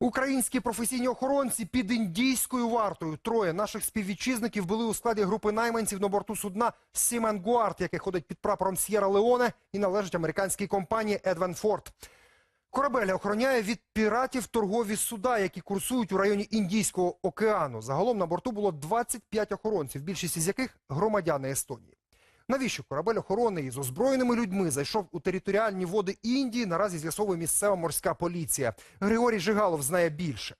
Українські професійні охоронці під індійською вартою. Троє наших співвітчизників були у складі групи найманців на борту судна Сімен Гуард, яке ходить під прапором С'єра Леоне і належить американській компанії Едвен Форд. Корабель охороняє від піратів торгові суда, які курсують у районі Індійського океану. Загалом на борту було 25 охоронців, більшість із яких громадяни Естонії. Навіщо корабель охорони із озброєними людьми зайшов у територіальні води Індії? Наразі з'ясовує місцева морська поліція. Григорій Жигалов знає більше.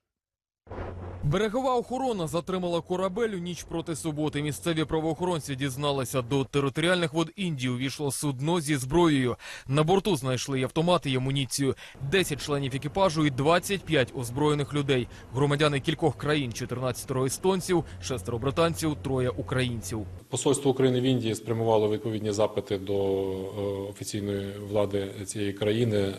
Берегова охорона затримала корабель у ніч проти суботи. Місцеві правоохоронці дізналися, до територіальних вод Індії увійшло судно зі зброєю. На борту знайшли автомати, і амуніцію. 10 членів екіпажу і 25 озброєних людей. Громадяни кількох країн: 14 естонців, 6 британців, троє українців. Посольство України в Індії спрямувало відповідні запити до е, офіційної влади цієї країни е,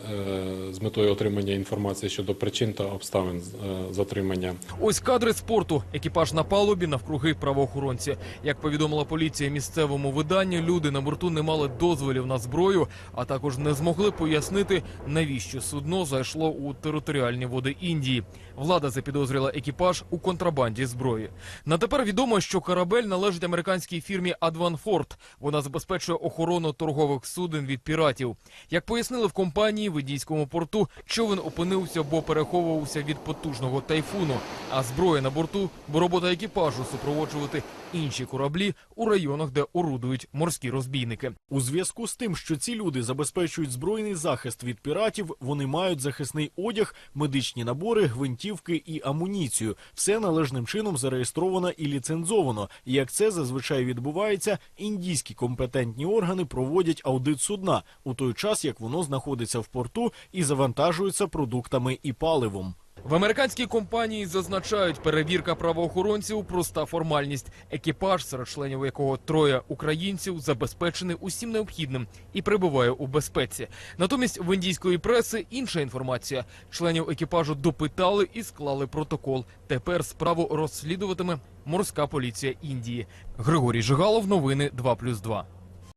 з метою отримання інформації щодо причин та обставин е, затримання. Ось кадри спорту. Екіпаж на палубі навкруги правоохоронці. Як повідомила поліція місцевому виданню, люди на борту не мали дозволів на зброю, а також не змогли пояснити, навіщо судно зайшло у територіальні води Індії. Влада запідозрила екіпаж у контрабанді зброї. На тепер відомо, що корабель належить американській фірмі Адванфорд. Вона забезпечує охорону торгових суден від піратів. Як пояснили в компанії в індійському порту, човен опинився, бо переховувався від потужного тайфуну. А зброя на борту, бо робота екіпажу супроводжувати інші кораблі у районах, де орудують морські розбійники. У зв'язку з тим, що ці люди забезпечують збройний захист від піратів, вони мають захисний одяг, медичні набори, гвинтівки і амуніцію. Все належним чином зареєстровано і ліцензовано. Як це зазвичай відбувається, індійські компетентні органи проводять аудит судна у той час, як воно знаходиться в порту і завантажується продуктами і паливом. В американській компанії зазначають, перевірка правоохоронців проста формальність. Екіпаж, серед членів якого троє українців, забезпечений усім необхідним і перебуває у безпеці. Натомість в індійської преси інша інформація. Членів екіпажу допитали і склали протокол. Тепер справу розслідуватиме морська поліція Індії. Григорій Жигалов, новини 2+,2.